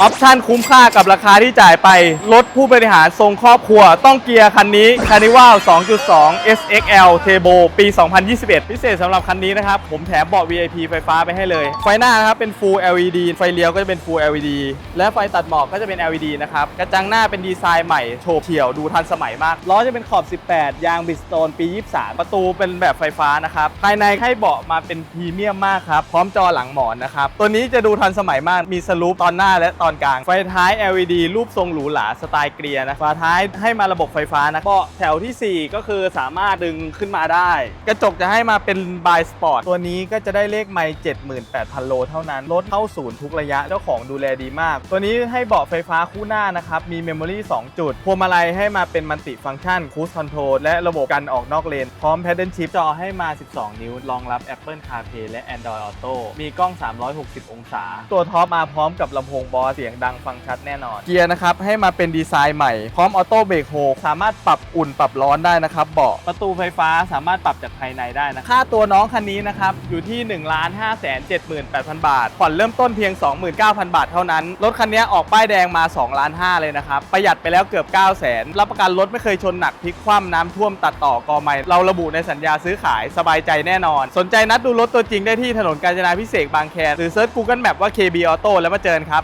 ออปชั่นคุ้มค่ากับราคาที่จ่ายไป รถผู้บริหารทรงครอบครัว ต้องเกียร์คันนี้ c a r n i v a l 2.2 SXL Turbo ปี 2021 พิเศษสำหรับคันนี้นะครับ ผมแถมเบาะ VIP ไฟฟ้าไปให้เลย ไฟหน้านะครับเป็น Full LED ไฟเลี้ยวก็จะเป็น Full LED และไฟตัดหมอกก็จะเป็น LED นะครับ กระจังหน้าเป็นดีไซน์ใหม่โฉบเฉี่ยวดูทันสมัยมากล้อจะเป็นขอบ 18 ยางบิสโตนปี 23 ประตูเป็นแบบไฟฟ้านะครับภายในให้เบาะมาเป็นพรีเมียมมากครับพร้อมจอหลังหมอนนะครับตัวนี้จะดูทันสมัยมากมีสลูปตอนหน้าและตอนกลาง ไฟท้าย LED รูปทรงหรูหราสไตล์เกลีย์นะ ฝาท้ายให้มาระบบไฟฟ้านะเบาะแถวทีสี่ 4 ก็คือสามารถดึงขึ้นมาได้ กระจกจะให้มาเป็นบายสปอร์ตตัวนี้ก็จะได้เลขไมล์78,000 โลเท่านั้น รถเข้าศูนย์ทุกระยะ เจ้าของดูแลดีมาก ตัวนี้ให้เบาะไฟฟ้าคู่หน้านะครับ มีเมมโมรี่2จุด พวงมาลัยให้มาเป็นมัลติฟังก์ชันคู i คอนโทรลและระบบกันออกนอกเลน พร้อม Paddle Shift จอให้มา 12 นิ้ว รองรับ Apple CarPlay และ Android Auto มีกล้อง 360 องศา ตัวท็อปมาพร้อมกับลำโพงบอสเสียงดังฟังชัดแน่นอน เกียร์นะครับให้มาเป็นดีไซน์ใหม่ พร้อมออโต้เบรกโฮสามารถปรับอุ่นปรับร้อนได้นะครับเบาะประตูไฟฟ้าสามารถปรับจากภายในได้นะค่าตัวน้องคันนี้นะครับอยู่ที่1 5 7 8 0 0 0บาท ผ่อนเริ่มต้นเพียง 29,000 บาทเท่านั้น รถคันนี้ออกป้ายแดงมา2ล้าน5เลยนะครับ ประหยัดไปแล้วเกือบ 9 0 0 0 0 0รับประกันรถไม่เคยชนหนักพลิกคว่ำน้ำท่วมตัดต่อกอไม้เราระบุในสัญญาซื้อขายสบายใจแน่นอน สนใจนัดดูรถตัวจริงได้ที่ถนนกาญจนาพิเศษกบางแคหรือเซิร์ช Google Map ว่า KB Auto แล้วมาเจอกันครับ